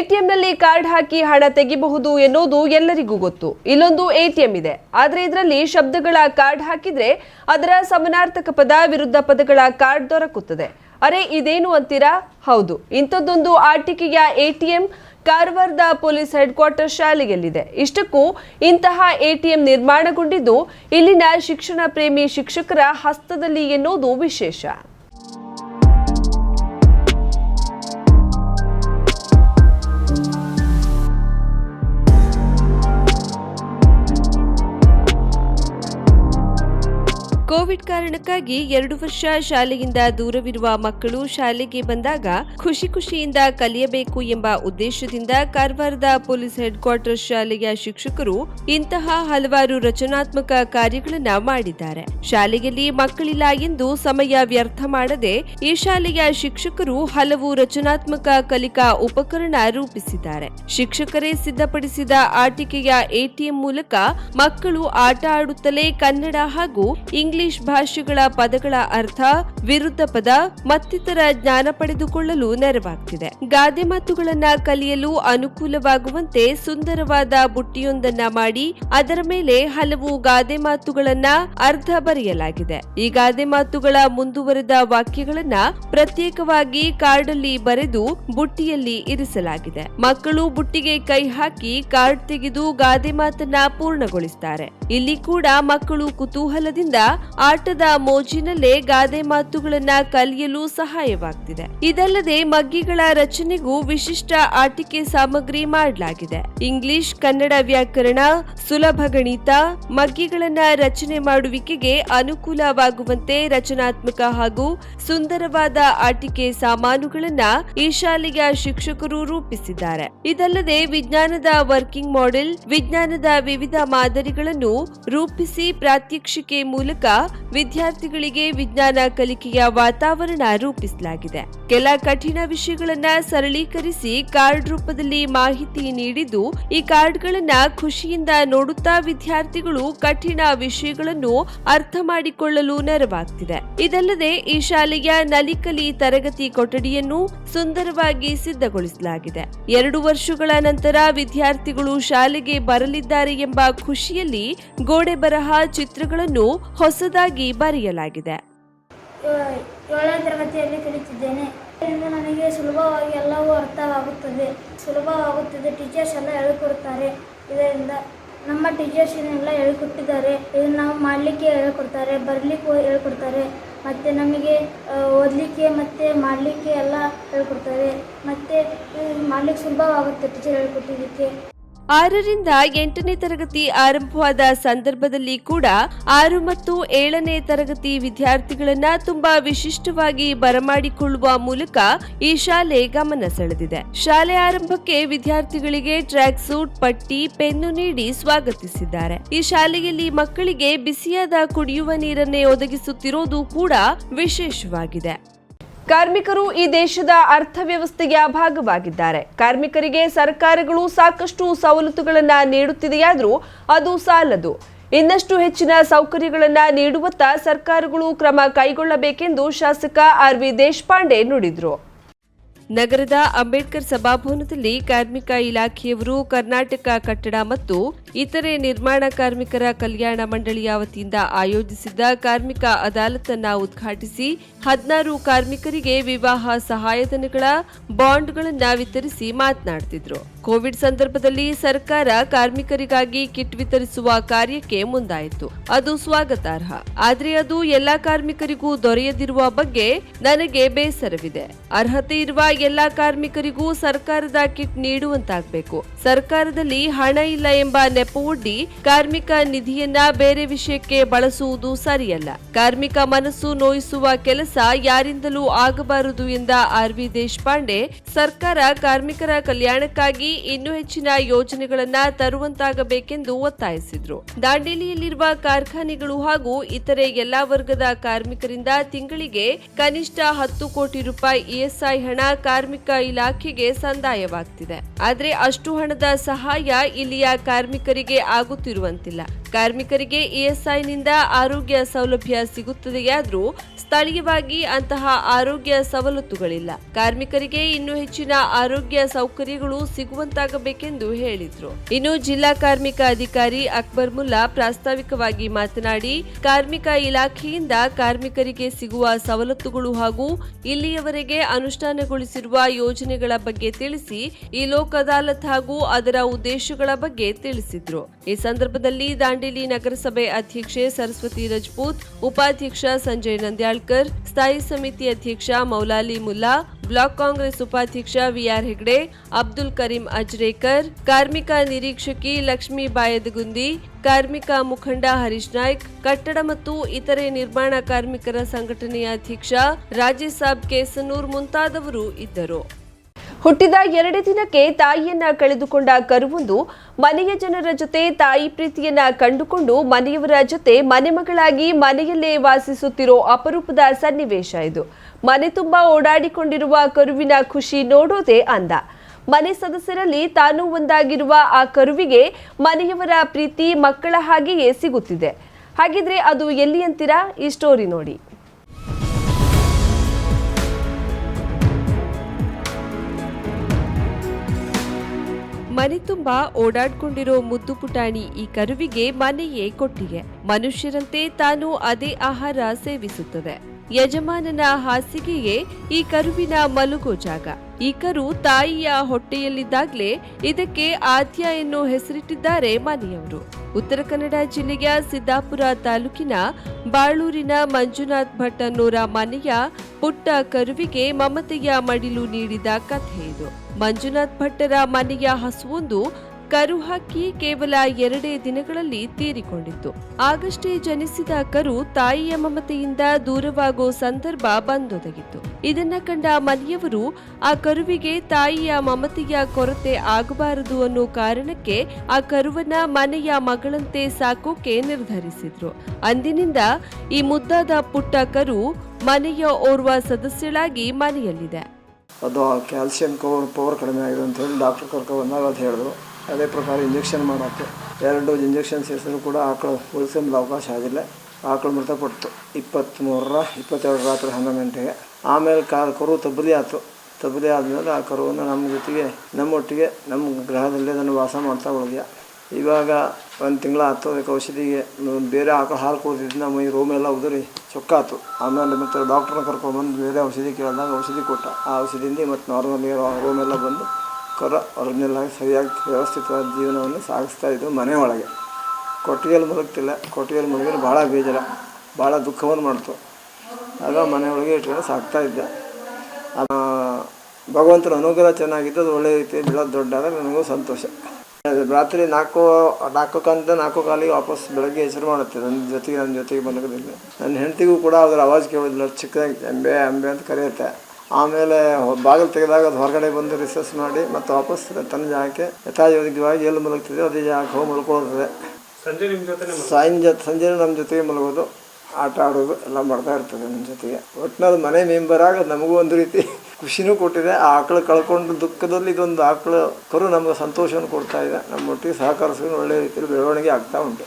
ಎಟಿಎಂನಲ್ಲಿ card ಹಾಕಿ ಹಣ ತೆಗಿಬಹುದು ಎನ್ನುವುದು ಎಲ್ಲರಿಗೂ ಗೊತ್ತು. ಇಲ್ಲೊಂದು ಎಟಿಎಂ ಇದೆ. ಆದರೆ ಇದರಲ್ಲಿ ಶಬ್ದಗಳ ಕಾರ್ಡ್ ಹಾಕಿದ್ರೆ ಅದರ ಸಮನಾರ್ಥಕ ಪದ ವಿರುದ್ಧ ಪದಗಳ ಕಾರ್ಡ್ ದೊರಕುತ್ತದೆ. ಅರೆ, ಇದೇನು ಅಂತೀರಾ? ಹೌದು. ಇಂಥದ್ದೊಂದು ಆಟಿಕೆಯ ಎಟಿಎಂ ಕಾರವಾರದ ಪೊಲೀಸ್ ಹೆಡ್ ಕ್ವಾರ್ಟರ್ ಶಾಲೆಯಲ್ಲಿದೆ. ಇಷ್ಟಕ್ಕೂ ಇಂತಹ ಎಟಿಎಂ ನಿರ್ಮಾಣಗೊಂಡಿದ್ದು ಇಲ್ಲಿನ ಶಿಕ್ಷಣ ಪ್ರೇಮಿ ಶಿಕ್ಷಕರ ಹಸ್ತದಲ್ಲಿ ಎನ್ನುವುದು ವಿಶೇಷ. ಕೋವಿಡ್ ಕಾರಣಕ್ಕಾಗಿ ಎರಡು ವರ್ಷ ಶಾಲೆಯಿಂದ ದೂರವಿರುವ ಮಕ್ಕಳು ಶಾಲೆಗೆ ಬಂದಾಗ ಖುಷಿ ಖುಷಿಯಿಂದ ಕಲಿಯಬೇಕು ಎಂಬ ಉದ್ದೇಶದಿಂದ ಕಾರವಾರದ ಪೊಲೀಸ್ ಹೆಡ್ ಕ್ವಾರ್ಟರ್ ಶಾಲೆಯ ಶಿಕ್ಷಕರು ಇಂತಹ ಹಲವಾರು ರಚನಾತ್ಮಕ ಕಾರ್ಯಗಳನ್ನ ಮಾಡಿದ್ದಾರೆ. ಶಾಲೆಯಲ್ಲಿ ಮಕ್ಕಳಿಲ್ಲ ಎಂದು ಸಮಯ ವ್ಯರ್ಥ ಮಾಡದೆ ಈ ಶಾಲೆಯ ಶಿಕ್ಷಕರು ಹಲವು ರಚನಾತ್ಮಕ ಕಲಿಕಾ ಉಪಕರಣ ರೂಪಿಸಿದ್ದಾರೆ. ಶಿಕ್ಷಕರೇ ಸಿದ್ಧಪಡಿಸಿದ ಆಟಿಕೆಯ ಎಟಿಎಂ ಮೂಲಕ ಮಕ್ಕಳು ಆಟ ಆಡುತ್ತಲೇ ಕನ್ನಡ ಹಾಗೂ ಇಂಗ್ಲಿಷ್ ಭಾಷೆಗಳ ಪದಗಳ ಅರ್ಥ, ವಿರುದ್ಧ ಪದ, ಮತ್ತಿತರ ಜ್ಞಾನ ಪಡೆದುಕೊಳ್ಳಲು ನೆರವಾಗ್ತಿದೆ. ಗಾದೆ ಮಾತುಗಳನ್ನ ಕಲಿಯಲು ಅನುಕೂಲವಾಗುವಂತೆ ಸುಂದರವಾದ ಬುಟ್ಟಿಯೊಂದನ್ನ ಮಾಡಿ, ಅದರ ಮೇಲೆ ಹಲವು ಗಾದೆ ಮಾತುಗಳನ್ನ ಅರ್ಧ ಬರೆಯಲಾಗಿದೆ. ಈ ಗಾದೆ ಮಾತುಗಳ ಮುಂದುವರೆದ ವಾಕ್ಯಗಳನ್ನ ಪ್ರತ್ಯೇಕವಾಗಿ ಕಾರ್ಡಲ್ಲಿ ಬರೆದು ಬುಟ್ಟಿಯಲ್ಲಿ ಇರಿಸಲಾಗಿದೆ. ಮಕ್ಕಳು ಬುಟ್ಟಿಗೆ ಕೈ ಹಾಕಿ ಕಾರ್ಡ್ ತೆಗೆದು ಗಾದೆ ಮಾತನ್ನ ಪೂರ್ಣಗೊಳಿಸುತ್ತಾರೆ ಇಲ್ಲಿ ಕೂಡ ಮಕ್ಕಳು ಕುತೂಹಲದಿಂದ ಆಟದ ಮೋಜಿನಲ್ಲೇ ಗಾದೆ ಮಾತುಗಳನ್ನ ಕಲಿಯಲು ಸಹಾಯವಾಗ್ತಿದೆ. ಇದಲ್ಲದೆ ಮಗ್ಗಿಗಳ ರಚನೆಗೂ ವಿಶಿಷ್ಟ ಆಟಿಕೆ ಸಾಮಗ್ರಿ ಮಾಡಲಾಗಿದೆ. ಇಂಗ್ಲಿಷ್, ಕನ್ನಡ ವ್ಯಾಕರಣ, ಸುಲಭ ಗಣಿತ, ಮಗ್ಗಿಗಳನ್ನ ರಚನೆ ಮಾಡುವಿಕೆಗೆ ಅನುಕೂಲವಾಗುವಂತೆ ರಚನಾತ್ಮಕ ಹಾಗೂ ಸುಂದರವಾದ ಆಟಿಕೆ ಸಾಮಾನುಗಳನ್ನ ಈ ಶಾಲೆಯ ಶಿಕ್ಷಕರು ರೂಪಿಸಿದ್ದಾರೆ. ಇದಲ್ಲದೆ ವಿಜ್ಞಾನದ ವರ್ಕಿಂಗ್ ಮಾಡೆಲ್, ವಿಜ್ಞಾನದ ವಿವಿಧ ಮಾದರಿಗಳನ್ನು ರೂಪಿಸಿ ಪ್ರಾತ್ಯಕ್ಷಿಕೆ ಮೂಲಕ ವಿದ್ಯಾರ್ಥಿಗಳಿಗೆ ವಿಜ್ಞಾನ ಕಲಿಕೆಯ ವಾತಾವರಣ ರೂಪಿಸಲಾಗಿದೆ. ಕೆಲ ಕಠಿಣ ವಿಷಯಗಳನ್ನ ಸರಳೀಕರಿಸಿ ಕಾರ್ಡ್ ರೂಪದಲ್ಲಿ ಮಾಹಿತಿ ನೀಡಿದ್ದು, ಈ ಕಾರ್ಡ್ಗಳನ್ನ ಖುಷಿಯಿಂದ ನೋಡುತ್ತಾ ವಿದ್ಯಾರ್ಥಿಗಳು ಕಠಿಣ ವಿಷಯಗಳನ್ನು ಅರ್ಥ ಮಾಡಿಕೊಳ್ಳಲು ನೆರವಾಗ್ತಿದೆ. ಇದಲ್ಲದೆ, ಈ ಶಾಲೆಯ ನಲಿಕಲಿ ತರಗತಿ ಕೊಠಡಿಯನ್ನು ಸುಂದರವಾಗಿ ಸಿದ್ಧಗೊಳಿಸಲಾಗಿದೆ. ಎರಡು ವರ್ಷಗಳ ನಂತರ ವಿದ್ಯಾರ್ಥಿಗಳು ಶಾಲೆಗೆ ಬರಲಿದ್ದಾರೆ ಎಂಬ ಖುಷಿಯಲ್ಲಿ ಗೋಡೆ ಬರಹ ಚಿತ್ರಗಳನ್ನು ಹೊಸದಾಗಿ ಬರೆಯಲಾಗಿದೆ. ಏಳನೇ ತರಗತಿಯಲ್ಲಿ ಕಲಿತಿದ್ದೇನೆ. ಇದರಿಂದ ನನಗೆ ಸುಲಭವಾಗಿ ಎಲ್ಲವೂ ಅರ್ಥವಾಗುತ್ತದೆ. ಸುಲಭವಾಗುತ್ತದೆ ಟೀಚರ್ಸ್ ಎಲ್ಲ ಹೇಳಿಕೊಡುತ್ತಾರೆ ಇದರಿಂದ ನಮ್ಮ ಟೀಚರ್ಸ್ ಇದನ್ನೆಲ್ಲ ಹೇಳಿಕೊಟ್ಟಿದ್ದಾರೆ. ಇದನ್ನು ನಾವು ಮಾಡಲಿಕ್ಕೆ ಹೇಳ್ಕೊಡ್ತಾರೆ, ಬರಲಿಕ್ಕೆ ಹೇಳ್ಕೊಡ್ತಾರೆ. ಮತ್ತು ನಮಗೆ ಓದಲಿಕ್ಕೆ ಮತ್ತು ಮಾಡಲಿಕ್ಕೆ ಎಲ್ಲ ಹೇಳ್ಕೊಡ್ತಾರೆ. ಮತ್ತು ಮಾಡಲಿಕ್ಕೆ ಸುಲಭವಾಗುತ್ತೆ ಟೀಚರ್ ಹೇಳಿಕೊಟ್ಟಿದ್ದಕ್ಕೆ. ಆರರಿಂದ ಎಂಟನೇ ತರಗತಿ ಆರಂಭವಾದ ಸಂದರ್ಭದಲ್ಲಿ ಕೂಡ ಆರು ಮತ್ತು ಏಳನೇ ತರಗತಿ ವಿದ್ಯಾರ್ಥಿಗಳನ್ನ ತುಂಬಾ ವಿಶಿಷ್ಟವಾಗಿ ಬರಮಾಡಿಕೊಳ್ಳುವ ಮೂಲಕ ಈ ಶಾಲೆ ಗಮನ ಸೆಳೆದಿದೆ. ಶಾಲೆ ಆರಂಭಕ್ಕೆ ವಿದ್ಯಾರ್ಥಿಗಳಿಗೆ ಟ್ರ್ಯಾಕ್ ಸೂಟ್ ಪಟ್ಟಿ, ಪೆನ್ನು ನೀಡಿ ಸ್ವಾಗತಿಸಿದ್ದಾರೆ. ಈ ಶಾಲೆಯಲ್ಲಿ ಮಕ್ಕಳಿಗೆ ಬಿಸಿಯಾದ ಕುಡಿಯುವ ನೀರನ್ನೇ ಒದಗಿಸುತ್ತಿರೋದು ಕೂಡ ವಿಶೇಷವಾಗಿದೆ. ಕಾರ್ಮಿಕರು ಈ ದೇಶದ ಅರ್ಥವ್ಯವಸ್ಥೆಯ ಭಾಗವಾಗಿದ್ದಾರೆ ಕಾರ್ಮಿಕರಿಗೆ ಸರ್ಕಾರಗಳು ಸಾಕಷ್ಟು ಸವಲತ್ತುಗಳನ್ನು ನೀಡುತ್ತಿದೆಯಾದರೂ ಅದು ಸಾಲದು. ಇನ್ನಷ್ಟು ಹೆಚ್ಚಿನ ಸೌಕರ್ಯಗಳನ್ನು ನೀಡುವತ್ತ ಸರ್ಕಾರಗಳು ಕ್ರಮ ಕೈಗೊಳ್ಳಬೇಕೆಂದು ಶಾಸಕ ಆರ್ ವಿ ದೇಶಪಾಂಡೆ ನುಡಿದ್ರು. ನಗರದ ಅಂಬೇಡ್ಕರ್ ಸಭಾಭವನದಲ್ಲಿ ಕಾರ್ಮಿಕ ಇಲಾಖೆಯವರು ಕರ್ನಾಟಕ ಕಟ್ಟಡ ಮತ್ತು ಇತರೆ ನಿರ್ಮಾಣ ಕಾರ್ಮಿಕರ ಕಲ್ಯಾಣ ಮಂಡಳಿಯ ವತಿಯಿಂದ ಆಯೋಜಿಸಿದ್ದ ಕಾರ್ಮಿಕ ಅದಾಲತನ್ನ ಉದ್ಘಾಟಿಸಿ ಹದಿನಾರು ಕಾರ್ಮಿಕರಿಗೆ ವಿವಾಹ ಸಹಾಯಧನಗಳ ಬಾಂಡ್ಗಳನ್ನು ವಿತರಿಸಿ ಮಾತನಾಡ್ತಿದ್ರು. ಕೋವಿಡ್ ಸಂದರ್ಭದಲ್ಲಿ ಸರ್ಕಾರ ಕಾರ್ಮಿಕರಿಗಾಗಿ ಕಿಟ್ ವಿತರಿಸುವ ಕಾರ್ಯಕ್ಕೆ ಮುಂದಾಯಿತು. ಅದು ಸ್ವಾಗತಾರ್ಹ. ಆದ್ರೆ ಅದು ಎಲ್ಲಾ ಕಾರ್ಮಿಕರಿಗೂ ದೊರೆಯದಿರುವ ಬಗ್ಗೆ ನನಗೆ ಬೇಸರವಿದೆ. ಅರ್ಹತೆ ಇರುವ ಎಲ್ಲಾ ಕಾರ್ಮಿಕರಿಗೂ ಸರ್ಕಾರದ ಕಿಟ್ ನೀಡುವಂತಾಗಬೇಕು. ಸರ್ಕಾರದಲ್ಲಿ ಹಣ ಇಲ್ಲ ಎಂಬ ನೆಪವೊಡ್ಡಿ ಕಾರ್ಮಿಕ ನಿಧಿಯನ್ನ ಬೇರೆ ವಿಷಯಕ್ಕೆ ಬಳಸುವುದು ಸರಿಯಲ್ಲ. ಕಾರ್ಮಿಕ ಮನಸ್ಸು ನೋಯಿಸುವ ಕೆಲಸ ಯಾರಿಂದಲೂ ಆಗಬಾರದು ಎಂದ ಆರ್ ವಿ ದೇಶಪಾಂಡೆ, ಸರ್ಕಾರ ಕಾರ್ಮಿಕರ ಕಲ್ಯಾಣಕ್ಕಾಗಿ ಇನ್ನೂ ಹೆಚ್ಚಿನ ಯೋಜನೆಗಳನ್ನ ತರುವಂತಾಗಬೇಕೆಂದು ಒತ್ತಾಯಿಸಿದ್ರು. ದಾಂಡೇಲಿಯಲ್ಲಿರುವ ಕಾರ್ಖಾನೆಗಳು ಹಾಗೂ ಇತರೆ ಎಲ್ಲಾ ವರ್ಗದ ಕಾರ್ಮಿಕರಿಂದ ತಿಂಗಳಿಗೆ ಕನಿಷ್ಠ ಹತ್ತು ಕೋಟಿ ರೂಪಾಯಿ ಇಎಸ್ಐ ಹಣ ಕಾರ್ಮಿಕ ಇಲಾಖೆಗೆ ಸಂದಾಯವಾಗ್ತಿದೆ. ಆದರೆ ಅಷ್ಟು ಹಣದ ಸಹಾಯ ಇಲ್ಲಿಯ ಕಾರ್ಮಿಕರಿಗೆ ಆಗುತ್ತಿರುವಂತಿಲ್ಲ. ಕಾರ್ಮಿಕರಿಗೆ ಇಎಸ್ಐನಿಂದ ಆರೋಗ್ಯ ಸೌಲಭ್ಯ ಸಿಗುತ್ತದೆಯಾದರೂ ಸ್ಥಳೀಯವಾಗಿ ಅಂತಹ ಆರೋಗ್ಯ ಸವಲತ್ತುಗಳಿಲ್ಲ. ಕಾರ್ಮಿಕರಿಗೆ ಇನ್ನೂ ಹೆಚ್ಚಿನ ಆರೋಗ್ಯ ಸೌಕರ್ಯಗಳು ಸಿಗುವಂತಾಗಬೇಕೆಂದು ಹೇಳಿದರು. ಇನ್ನು ಜಿಲ್ಲಾ ಕಾರ್ಮಿಕ ಅಧಿಕಾರಿ ಅಕ್ಬರ್ ಮುಲ್ಲಾ ಪ್ರಾಸ್ತಾವಿಕವಾಗಿ ಮಾತನಾಡಿ, ಕಾರ್ಮಿಕ ಇಲಾಖೆಯಿಂದ ಕಾರ್ಮಿಕರಿಗೆ ಸಿಗುವ ಸವಲತ್ತುಗಳು ಹಾಗೂ ಇಲ್ಲಿಯವರೆಗೆ ಅನುಷ್ಠಾನಗೊಳಿಸಿರುವ ಯೋಜನೆಗಳ ಬಗ್ಗೆ ತಿಳಿಸಿ, ಈ ಲೋಕ್ ಅದಾಲತ್ ಹಾಗೂ ಅದರ ಉದ್ದೇಶಗಳ ಬಗ್ಗೆ ತಿಳಿಸಿದ್ರು. ಈ ಸಂದರ್ಭದಲ್ಲಿ ದಾಂಡೇಲಿ ನಗರಸಭೆ ಅಧ್ಯಕ್ಷೆ ಸರಸ್ವತಿ ರಜಪೂತ್, ಉಪಾಧ್ಯಕ್ಷ ಸಂಜಯ್ ನಂದ್ಯಾಳ್ಕರ್, ಸ್ಥಾಯಿ ಸಮಿತಿ ಅಧ್ಯಕ್ಷ ಮೌಲಾಲಿ ಮುಲ್ಲಾ, ಬ್ಲಾಕ್ ಕಾಂಗ್ರೆಸ್ ಉಪಾಧ್ಯಕ್ಷ ವಿಆರ್ ಹೆಗ್ಡೆ, ಅಬ್ದುಲ್ ಕರೀಂ ಅಜ್ರೇಕರ್, ಕಾರ್ಮಿಕ ನಿರೀಕ್ಷಕಿ ಲಕ್ಷ್ಮೀ ಬಾಯದಗುಂದಿ, ಕಾರ್ಮಿಕ ಮುಖಂಡ ಹರೀಶ್ ನಾಯ್ಕ್, ಕಟ್ಟಡ ಮತ್ತು ಇತರೆ ನಿರ್ಮಾಣ ಕಾರ್ಮಿಕರ ಸಂಘಟನೆಯ ಅಧ್ಯಕ್ಷ ರಾಜೇಸಾಬ್ ಕೇಸನೂರ್ ಮುಂತಾದವರು ಇದ್ದರು. ಹುಟ್ಟಿದ ಎರಡೇ ದಿನಕ್ಕೆ ತಾಯಿಯನ್ನ ಕಳೆದುಕೊಂಡ ಕರುವೊಂದು ಮನೆಯ ಜನರ ಜೊತೆ ತಾಯಿ ಪ್ರೀತಿಯನ್ನ ಕಂಡುಕೊಂಡು ಮನೆಯವರ ಜೊತೆ ಮನೆಮಗಳಾಗಿ ಮನೆಯಲ್ಲೇ ವಾಸಿಸುತ್ತಿರೋ ಅಪರೂಪದ ಸನ್ನಿವೇಶ ಇದು. ಮನೆ ತುಂಬಾ ಓಡಾಡಿಕೊಂಡಿರುವ ಕರುವಿನ ಖುಷಿ ನೋಡೋದೇ ಅಂದ. ಮನೆ ಸದಸ್ಯರಲ್ಲಿ ತಾನು ಒಂದಾಗಿರುವ ಆ ಕರುವಿಗೆ ಮನೆಯವರ ಪ್ರೀತಿ ಮಕ್ಕಳ ಹಾಗೆಯೇ ಸಿಗುತ್ತಿದೆ. ಹಾಗಿದ್ರೆ ಅದು ಎಲ್ಲಿ ಅಂತೀರಾ? ಈ ಸ್ಟೋರಿ ನೋಡಿ. ಮನೆ ತುಂಬಾ ಓಡಾಡ್ಕೊಂಡಿರೋ ಮುದ್ದು ಪುಟಾಣಿ ಈ ಕರುವಿಗೆ ಮನೆಯೇ ಕೊಟ್ಟಿಗೆ. ಮನುಷ್ಯರಂತೆ ತಾನು ಅದೇ ಆಹಾರ ಸೇವಿಸುತ್ತದೆ. ಯಜಮಾನನ ಹಾಸಿಗೆಯೇ ಈ ಕರುವಿನ ಮಲಗೋ ಜಾಗ. ಈ ಕರು ತಾಯಿಯ ಹೊಟ್ಟೆಯಲ್ಲಿದ್ದಾಗಲೇ ಇದಕ್ಕೆ ಆದ್ಯ ಎನ್ನು ಹೆಸರಿಟ್ಟಿದ್ದಾರೆ ಮನೆಯವರು. ಉತ್ತರ ಕನ್ನಡ ಜಿಲ್ಲೆಯ ಸಿದ್ದಾಪುರ ತಾಲೂಕಿನ ಬಾಳೂರಿನ ಮಂಜುನಾಥ್ ಭಟ್ ಅನ್ನೋರ ಮನೆಯ ಪುಟ್ಟ ಕರುವಿಗೆ ಮಮತೆಯ ಮಡಿಲು ನೀಡಿದ ಕಥೆ ಇದು. ಮಂಜುನಾಥ್ ಭಟ್ಟರ ಮನೆಯ ಹಸುವೊಂದು ಕರು ಹಾಕಿ ಕೇವಲ ಎರಡೇ ದಿನಗಳಲ್ಲಿ ತೀರಿಕೊಂಡಿತ್ತು. ಆಗಷ್ಟೇ ಜನಿಸಿದ ಕರು ತಾಯಿಯ ಮಮತೆಯಿಂದ ದೂರವಾಗೋ ಸಂದರ್ಭ ಬಂದೊದಗಿತ್ತು. ಇದನ್ನ ಕಂಡ ಮನೆಯವರು, ಆ ಕರುವಿಗೆ ತಾಯಿಯ ಮಮತೆಯ ಕೊರತೆ ಆಗಬಾರದು ಅನ್ನೋ ಕಾರಣಕ್ಕೆ ಆ ಕರುವನ್ನ ಮನೆಯ ಮಗಳಂತೆ ಸಾಕೋಕೆ ನಿರ್ಧರಿಸಿದ್ರು. ಅಂದಿನಿಂದ ಈ ಮುದ್ದಾದ ಪುಟ್ಟ ಕರು ಮನೆಯ ಓರ್ವ ಸದಸ್ಯಳಾಗಿ ಮನೆಯಲ್ಲಿದೆ. ಅದು ಕ್ಯಾಲ್ಸಿಯಂ ಪವರ್ ಕಡಿಮೆ ಆಗಿದೆ ಅಂತ ಹೇಳಿ ಡಾಕ್ಟರ್ ಕರ್ಕೊ ಬಂದಾಗ ಅದು ಹೇಳಿದ್ರು. ಅದೇ ಪ್ರಕಾರ ಇಂಜೆಕ್ಷನ್ ಮಾಡೋಕ್ಕೆ. ಎರಡು ಇಂಜೆಕ್ಷನ್ ಸೇರಿಸಿದ್ರು ಕೂಡ ಆಕಳು ಉಳಿಸಲು ಅವಕಾಶ ಆಗಿಲ್ಲ. ಆಕಳು ಮೃತಪಡ್ತು ಇಪ್ಪತ್ತ್ಮೂರರ ಇಪ್ಪತ್ತೆರಡು ರಾತ್ರಿ ಹನ್ನೊಂದು ಗಂಟೆಗೆ. ಆಮೇಲೆ ಕಾ ಕರು ತಬ್ಬಲಿ ಆಯಿತು ತಬ್ಬಲಿ ಆದಮೇಲೆ ಆ ಕರುವನ್ನು ನಮ್ಮ ಜೊತೆಗೆ ನಮ್ಮೊಟ್ಟಿಗೆ ನಮ್ಮ ಗ್ರಹದಲ್ಲಿ ಅದನ್ನು ವಾಸ ಮಾಡ್ತಾ ಉಳಿದ್ಯಾ. ಇವಾಗ ಒಂದು ತಿಂಗಳ ಆಯ್ತು ಅದಕ್ಕೆ ಔಷಧಿಗೆ ಮ್, ಬೇರೆ ಆಕಳು ಹಾಲು ಕುಡಿದಿದ್ದು ನಮ್ಮ ಈ ರೋಮೆಲ್ಲ ಉದುರಿ ಚೊಕ್ಕಾತು. ಆಮೇಲೆ ಮತ್ತು ಡಾಕ್ಟ್ರನ್ನ ಕರ್ಕೊಂಡ್ಬಂದು ಬೇರೆ ಔಷಧಿ ಕೇಳಿದಾಗ ಔಷಧಿ ಕೊಟ್ಟ. ಆ ಔಷಧಿಯಿಂದ ಮತ್ತು ನಾರ್ಮಲ್ ರೂಮೆಲ್ಲ ಬಂದು ಕರ ಅವ್ರನ್ನೆಲ್ಲ ಸರಿಯಾಗಿ ವ್ಯವಸ್ಥಿತವಾದ ಜೀವನವನ್ನು ಸಾಗಿಸ್ತಾ ಇದ್ದು ಮನೆ ಒಳಗೆ ಕೊಟ್ಟಿಗೆಯಲ್ಲಿ ಮಲಗ್ತಿಲ್ಲ ಕೊಟ್ಟಿಗೆಯಲ್ಲಿ ಮಲಗಿದ್ರೆ ಭಾಳ ಬೇಜಾರ. ಭಾಳ ದುಃಖವನ್ನು ಮಾಡ್ತು. ಆಗ ಮನೆಯೊಳಗೆ ಇಟ್ಕೊಂಡು ಸಾಕ್ತಾ ಇದ್ದೆ. ಭಗವಂತನ ಅನುಗ್ರಹ ಚೆನ್ನಾಗಿತ್ತು ಅದು ಒಳ್ಳೆ ರೀತಿ ಬೆಳೆದು ದೊಡ್ಡಾದ ನನಗೂ ಸಂತೋಷ. ರಾತ್ರಿ ನಾಲ್ಕು ನಾಲ್ಕು ಕಂತ ನಾಲ್ಕು ಕಾಲಿಗೆ ವಾಪಸ್ ಬೆಳಗ್ಗೆ ಹೆಸರು ಮಾಡುತ್ತೆ. ನನ್ನ ಜೊತೆಗೆ ನನ್ನ ಜೊತೆಗೆ ಮಲಗೋದಿಲ್ಲ ನನ್ನ ಹೆಂಡತಿಗೂ ಕೂಡ ಅದರ ಆವಾಜ್ ಕೇಳೋದಿಲ್ಲ. ಚಿಕ್ಕದಾಗಿ ಅಂಬೆ ಅಂಬೆ ಅಂತ ಕರೆಯುತ್ತೆ. ಆಮೇಲೆ ಬಾಗಿಲು ತೆಗೆದಾಗ ಅದು ಹೊರಗಡೆ ಬಂದು ರಿಸರ್ಚ್ ಮಾಡಿ ಮತ್ತೆ ವಾಪಸ್ ತನ್ನ ಜಾಗಕ್ಕೆ ಯಥಾಯೋಗ್ಯವಾಗಿ ಎಲ್ಲಿ ಮಲಗ್ತಿದೆ ಅದೇ ಜಾಗಕ್ಕೆ ಹೋಗಿ ಮಲ್ಕೊಳ್ತದೆ. ಸಂಜೆ ಸಂಜೆ ಸಂಜೆ ನಮ್ಮ ಜೊತೆಗೆ ಮಲಗೋದು ಆಟ ಆಡೋದು ಎಲ್ಲ ಮಾಡ್ತಾ ಇರ್ತದೆ ನಮ್ಮ ಜೊತೆಗೆ. ಒಟ್ಟಿನಲ್ಲಿ ಮನೆ ಮೆಂಬರ್ ಆಗ ನಮಗೂ ಒಂದು ರೀತಿ ಖುಷಿನೂ ಕೊಟ್ಟಿದೆ. ಆ ಆಕಳು ಕಳ್ಕೊಂಡು ದುಃಖದಲ್ಲಿ ಇದೊಂದು ಆಕಳು ಕರು ನಮಗೆ ಸಂತೋಷವನ್ನು ಕೊಡ್ತಾ ಇದೆ. ನಮ್ಮ ಒಟ್ಟಿಗೆ ಸಹಕರಿಸ್ಕೊಂಡು ಒಳ್ಳೆ ರೀತಿಯಲ್ಲಿ ಬೆಳವಣಿಗೆ ಆಗ್ತಾ ಉಂಟು.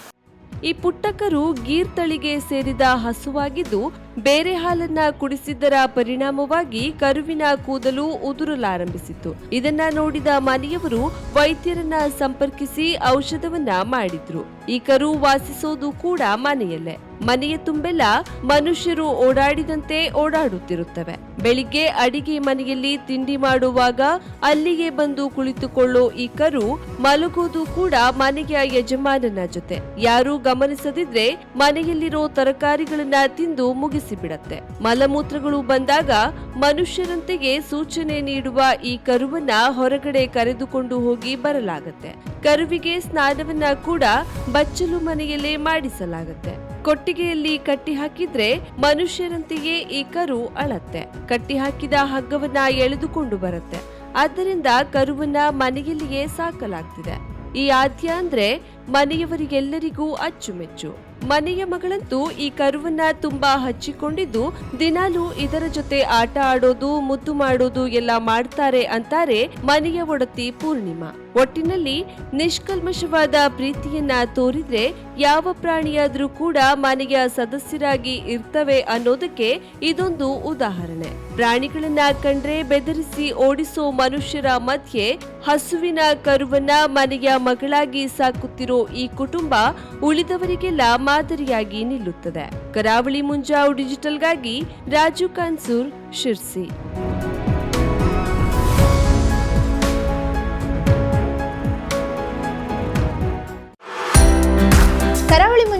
ಈ ಪುಟ್ಟಕರು ಗೀರ್ ತಳಿಗೆ ಸೇರಿದ ಹಸುವಾಗಿದ್ದು, ಬೇರೆ ಹಾಲನ್ನ ಕುಡಿಸಿದ್ದರ ಪರಿಣಾಮವಾಗಿ ಕರುವಿನ ಕೂದಲು ಉದುರಲಾರಂಭಿಸಿತ್ತು. ಇದನ್ನ ನೋಡಿದ ಮನೆಯವರು ವೈದ್ಯರನ್ನ ಸಂಪರ್ಕಿಸಿ ಔಷಧವನ್ನ ಮಾಡಿದ್ರು. ಈ ಕರು ವಾಸಿಸೋದು ಕೂಡ ಮನೆಯಲ್ಲೇ. ಮನೆಯ ತುಂಬೆಲ್ಲ ಮನುಷ್ಯರು ಓಡಾಡಿದಂತೆ ಓಡಾಡುತ್ತಿರುತ್ತವೆ. ಬೆಳಿಗ್ಗೆ ಅಡಿಗೆ ಮನೆಯಲ್ಲಿ ತಿಂಡಿ ಮಾಡುವಾಗ ಅಲ್ಲಿಗೆ ಬಂದು ಕುಳಿತುಕೊಳ್ಳೋ ಈ ಕರು ಮಲಗೋದು ಕೂಡ ಮನೆಯ ಯಜಮಾನನ ಜೊತೆ. ಯಾರೂ ಗಮನಿಸದಿದ್ರೆ ಮನೆಯಲ್ಲಿರೋ ತರಕಾರಿಗಳನ್ನ ತಿಂದು ಮುಗಿಸಿಬಿಡತ್ತೆ. ಮಲಮೂತ್ರಗಳು ಬಂದಾಗ ಮನುಷ್ಯರಂತೆಗೆ ಸೂಚನೆ ನೀಡುವ ಈ ಕರುವನ್ನ ಹೊರಗಡೆ ಕರೆದುಕೊಂಡು ಹೋಗಿ ಬರಲಾಗುತ್ತೆ. ಕರುವಿಗೆ ಸ್ನಾನವನ್ನ ಕೂಡ ಬಚ್ಚಲು ಮನೆಯಲ್ಲೇ ಮಾಡಿಸಲಾಗತ್ತೆ. ಕೊಟ್ಟಿಗೆಯಲ್ಲಿ ಕಟ್ಟಿ ಹಾಕಿದ್ರೆ ಮನುಷ್ಯರಂತೆಯೇ ಈ ಕರು ಅಳತ್ತೆ. ಕಟ್ಟಿ ಹಾಕಿದ ಹಗ್ಗವನ್ನ ಎಳೆದುಕೊಂಡು ಬರುತ್ತೆ. ಆದ್ದರಿಂದ ಕರುವನ್ನ ಮನೆಯಲ್ಲಿಯೇ ಸಾಕಲಾಗ್ತಿದೆ. ಈ ಆದ್ಯ ಅಂದ್ರೆ ಮನೆಯವರಿಗೆಲ್ಲರಿಗೂ ಅಚ್ಚುಮೆಚ್ಚು. ಮನೆಯ ಮಗಳಂತೂ ಈ ಕರುವನ್ನ ತುಂಬಾ ಹಚ್ಚಿಕೊಂಡಿದ್ದು ದಿನಾಲೂ ಇದರ ಜೊತೆ ಆಟ ಆಡೋದು, ಮುದ್ದು ಮಾಡೋದು ಎಲ್ಲ ಮಾಡ್ತಾರೆ ಅಂತಾರೆ ಮನೆಯ ಒಡತಿ ಪೂರ್ಣಿಮಾ. ಒಟ್ಟಿನಲ್ಲಿ ನಿಷ್ಕಲ್ಮಶವಾದ ಪ್ರೀತಿಯನ್ನ ತೋರಿದ್ರೆ ಯಾವ ಪ್ರಾಣಿಯಾದರೂ ಕೂಡ ಮನೆಯ ಸದಸ್ಯರಾಗಿ ಇರ್ತವೆ ಅನ್ನೋದಕ್ಕೆ ಇದೊಂದು ಉದಾಹರಣೆ. ಪ್ರಾಣಿಗಳನ್ನ ಕಂಡ್ರೆ ಬೆದರಿಸಿ ಓಡಿಸೋ ಮನುಷ್ಯರ ಮಧ್ಯೆ ಹಸುವಿನ ಕರುವನ್ನ ಮನೆಯ ಮಗಳಾಗಿ ಸಾಕುತ್ತಿರೋ ಈ ಕುಟುಂಬ ಉಳಿದವರಿಗೆಲ್ಲ ಮಾದರಿಯಾಗಿ ನಿಲ್ಲುತ್ತದೆ. ಕರಾವಳಿ ಮುಂಜಾವು ಡಿಜಿಟಲ್ಗಾಗಿ ರಾಜು ಕಾನ್ಸೂರ್ ಶಿರ್ಸಿ.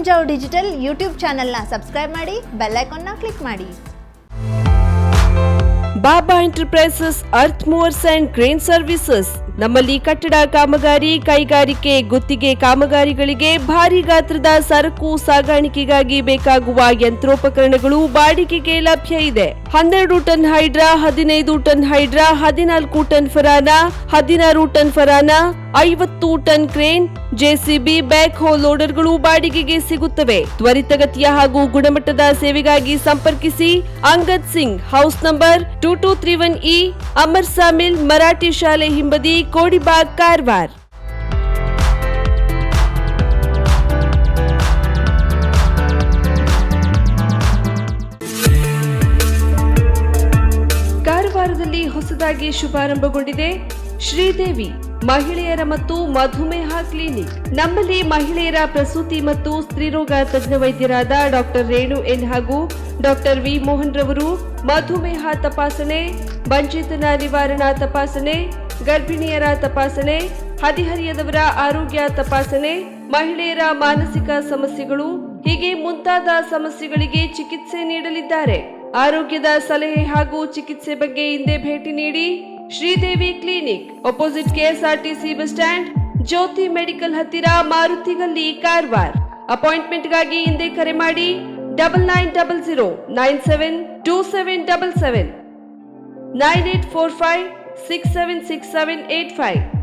ಮುಂಜಾವು ಡಿಜಿಟಲ್ ಯೂಟ್ಯೂಬ್ ಚಾನೆಲ್ನ ಸಬ್ಸ್ಕ್ರೈಬ್ ಮಾಡಿ, ಬೆಲ್ ಐಕಾನ್ನ ಕ್ಲಿಕ್ ಮಾಡಿ. Baba enterprises, earth movers and crane services. ನಮ್ಮಲ್ಲಿ ಕಟ್ಟಡ ಕಾಮಗಾರಿ, ಕೈಗಾರಿಕೆ, ಗುತ್ತಿಗೆ ಕಾಮಗಾರಿಗಳಿಗೆ ಭಾರಿ ಗಾತ್ರದ ಸರಕು ಸಾಗಾಣಿಕೆಗಾಗಿ ಬೇಕಾಗುವ ಯಂತ್ರೋಪಕರಣಗಳು ಬಾಡಿಗೆಗೆ ಲಭ್ಯ ಇದೆ. ಹನ್ನೆರಡು ಟನ್ ಹೈಡ್ರಾ, ಹದಿನೈದು ಟನ್ ಹೈಡ್ರಾ, ಹದಿನಾಲ್ಕು ಟನ್ ಫರಾನ, ಹದಿನಾರು ಟನ್ ಫರಾನ ಐವತ್ತು ಟನ್ ಕ್ರೇನ್, ಜೆಸಿಬಿ ಬ್ಯಾಕ್ ಹೋ ಲೋಡರ್ಗಳು ಬಾಡಿಗೆಗೆ ಸಿಗುತ್ತವೆ. ತ್ವರಿತಗತಿಯ ಹಾಗೂ ಗುಣಮಟ್ಟದ ಸೇವೆಗಾಗಿ ಸಂಪರ್ಕಿಸಿ Angad Singh house number two two three one E, Amar sawmill Marathi ಶಾಲೆ ಹಿಂಬದಿ, ಕೋಡಿಬಾಗ್, ಕಾರವಾರ. ಕಾರವಾರದಲ್ಲಿ ಹೊಸದಾಗಿ ಶುಭಾರಂಭಗೊಂಡಿದೆ. ಶ್ರೀದೇವಿ, ಮಹಿಳೆಯರ ಮತ್ತು ಮಧುಮೇಹ ಕ್ಲಿನಿಕ್. ನಮ್ಮಲ್ಲಿ ಮಹಿಳೆಯರ ಪ್ರಸೂತಿ ಮತ್ತು ಸ್ತ್ರೀರೋಗ ತಜ್ಞ ವೈದ್ಯರಾದ ಡಾಕ್ಟರ್ ರೇಣು ಎನ್ ಹಾಗೂ ಡಾಕ್ಟರ್ ವಿ ಮೋಹನ್ ರವರು ಮಧುಮೇಹ ತಪಾಸಣೆ, ಬಂಚಿತನ ನಿವಾರಣಾ ತಪಾಸಣೆ, ಗರ್ಭಿಣಿಯರ ತಪಾಸಣೆ, ಹದಿಹರಿಯದವರ ಆರೋಗ್ಯ ತಪಾಸಣೆ, ಮಹಿಳೆಯರ ಮಾನಸಿಕ ಸಮಸ್ಯೆಗಳು, ಹೀಗೆ ಮುಂತಾದ ಸಮಸ್ಯೆಗಳಿಗೆ ಚಿಕಿತ್ಸೆ ನೀಡಲಿದ್ದಾರೆ. ಆರೋಗ್ಯದ ಸಲಹೆ ಹಾಗೂ ಚಿಕಿತ್ಸೆ ಬಗ್ಗೆ ಹಿಂದೆ ಭೇಟಿ ನೀಡಿ Sridevi clinic opposite KSRTC bus stand Jyoti medical ಹತ್ತಿರ ಮಾರುತಿಗಲ್ಲಿ ಕಾರವಾರ್. ಅಪಾಯಿಂಟ್ಮೆಂಟ್ಗಾಗಿ ಹಿಂದೆ ಕರೆ ಮಾಡಿ double nine double zero nine seven two seven double seven nine eight four five six seven six seven eight five